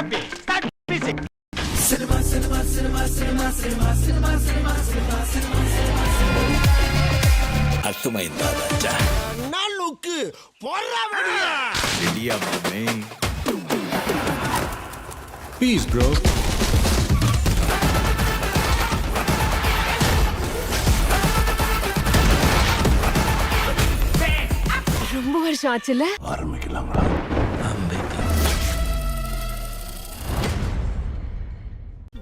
stop it. Music. Cinema, cinema, cinema, cinema, cinema, cinema, cinema, cinema, cinema, cinema. அத்துமைந்தா ராஜா நாளுக்கு ரொம்ப வருஷம் ஆச்சுல ஆரம்பிக்கலாம்டா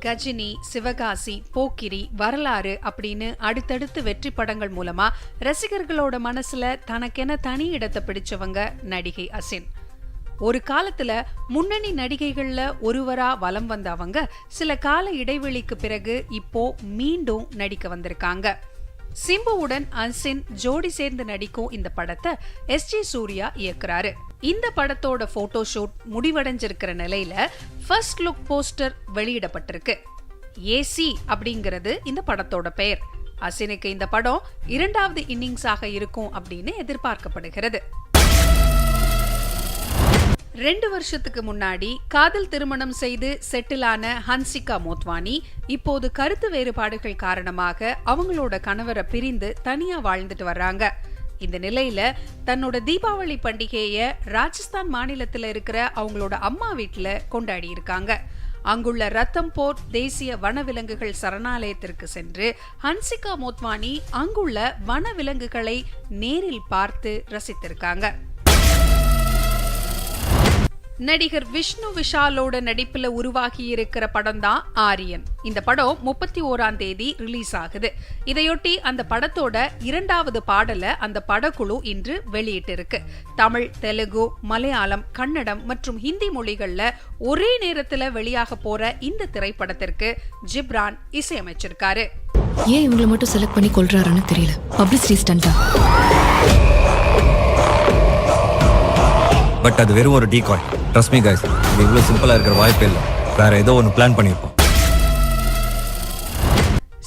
கஜினி சிவகாசி போக்கிரி வரலாறு அப்படின்னு அடுத்தடுத்து வெற்றி படங்கள் மூலமா ரசிகர்களோட மனசுல தனக்கென தனி இடத்தை பிடிச்சவங்க நடிகை அசின். ஒரு காலத்துல முன்னணி நடிகைகள்ல ஒருவரா வலம் வந்த அவங்க சில கால இடைவெளிக்கு பிறகு இப்போ மீண்டும் நடிக்க வந்திருக்காங்க. சிம்புவுடன் அசின் ஜோடி சேர்ந்து நடிக்கும் இந்த படத்தை எஸ் ஜி சூர்யா இயக்குறாரு. இந்த படத்தோட போட்டோ ஷூட் முடிவடைஞ்சிருக்கிற நிலையில ஃபர்ஸ்ட் லுக் போஸ்டர் வெளியிடப்பட்டிருக்கு. ஏசி அப்படிங்கிறது இந்த படத்தோட பெயர். அசினுக்கு இந்த படம் இரண்டாவது இன்னிங்ஸாக இருக்கும் அப்படின்னு எதிர்பார்க்கப்படுகிறது. ரெண்டு வருஷத்துக்கு முன்னாடி காதல் திருமணம் செய்து செட்டிலான ஹன்சிகா மோத்வானி இப்போது கருத்து வேறுபாடுகள் காரணமாக அவங்களோட கணவரை பிரிந்து தனியா வாழ்ந்துட்டு வர்றாங்க. இந்த நிலையில தன்னோட தீபாவளி பண்டிகையை ராஜஸ்தான் மாநிலத்தில் இருக்கிற அவங்களோட அம்மா வீட்டில் கொண்டாடி இருக்காங்க. அங்குள்ள ரத்தம்போர் தேசிய வனவிலங்குகள் சரணாலயத்திற்கு சென்று ஹன்சிகா மோத்வானி அங்குள்ள வனவிலங்குகளை நேரில் பார்த்து ரசித்திருக்காங்க. நடிகர் விஷ்ணு விஷாலோட நடிப்புல உருவாகி இருக்கிற படம் தான் ஆரியன். இந்த படம் முப்பத்தி ஓராம் தேதி ரிலீஸ் ஆகுது. இதையொட்டி அந்த படத்தோட இரண்டாவது பாடலை அந்த படக்குழு இன்று வெளியிட்டிருக்கு. தமிழ் தெலுங்கு மலையாளம் கன்னடம் மற்றும் ஹிந்தி மொழிகள்ல ஒரே நேரத்துல வெளியாக போற இந்த திரைப்படத்திற்கு ஜிப்ரான் இசையமைச்சிருக்காரு. ஏன் இவங்களை மட்டும் செலக்ட் பண்ணி கொள்றாருன்னு தெரியல. பப்ளிசிட்டி ஸ்டண்டா பட் அது வெறும் ஒரு டீகாய் ட்ரஸ்ட் மீ கைஸ் இது இவ்வளோ சிம்பிளாக இருக்கிற வாய்ப்பே இல்லை. வேற ஏதோ ஒன்று பிளான் பண்ணியிருப்போம்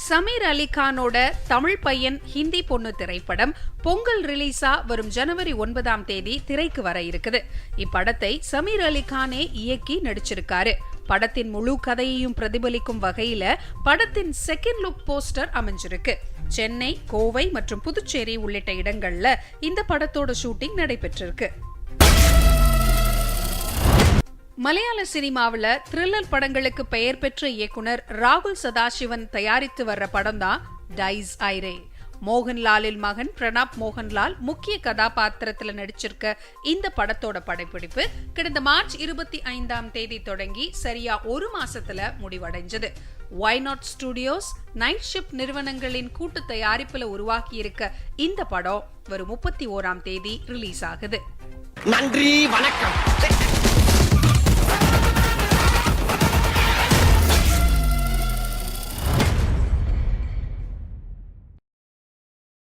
சமீர் அலி கானோட தமிழ் பையன் ஹிந்தி பொண்ணு திரைப்படம் பொங்கல் ரிலீஸா வரும் ஜனவரி ஒன்பதாம் தேதி திரைக்கு வர இருக்குது. இப்படத்தை சமீர் அலி கானே இயக்கி நடிச்சிருக்காரு. படத்தின் முழு கதையையும் பிரதிபலிக்கும் வகையில படத்தின் செகண்ட் லுக் போஸ்டர் அமைஞ்சிருக்கு. சென்னை கோவை மற்றும் புதுச்சேரி உள்ளிட்ட இடங்கள்ல இந்த படத்தோட ஷூட்டிங் நடைபெற்றிருக்கு. மலையாள சினிமாவுல த்ரில்லர் படங்களுக்கு பெயர் பெற்ற இயக்குனர் ராகுல் சதாசிவன் தயாரித்து வர்ற படம் தான் டைஸ் ஐரே. மோகன்லாலில் மகன் பிரணாப் மோகன்லால் முக்கிய கதாபாத்திரத்துல நடிச்சிருக்க இந்த படத்தோட படப்பிடிப்பு கடந்த மார்ச் இருபத்தி ஐந்தாம் தேதி தொடங்கி சரியா ஒரு மாசத்துல முடிவடைஞ்சது. Y Not Studios Night Shift நிறுவனங்களின் கூட்டு தயாரிப்புல உருவாக்கி இருக்க இந்த படம் வரும் முப்பத்தி ஓராம் தேதி ரிலீஸ் ஆகுது. நன்றி வணக்கம்.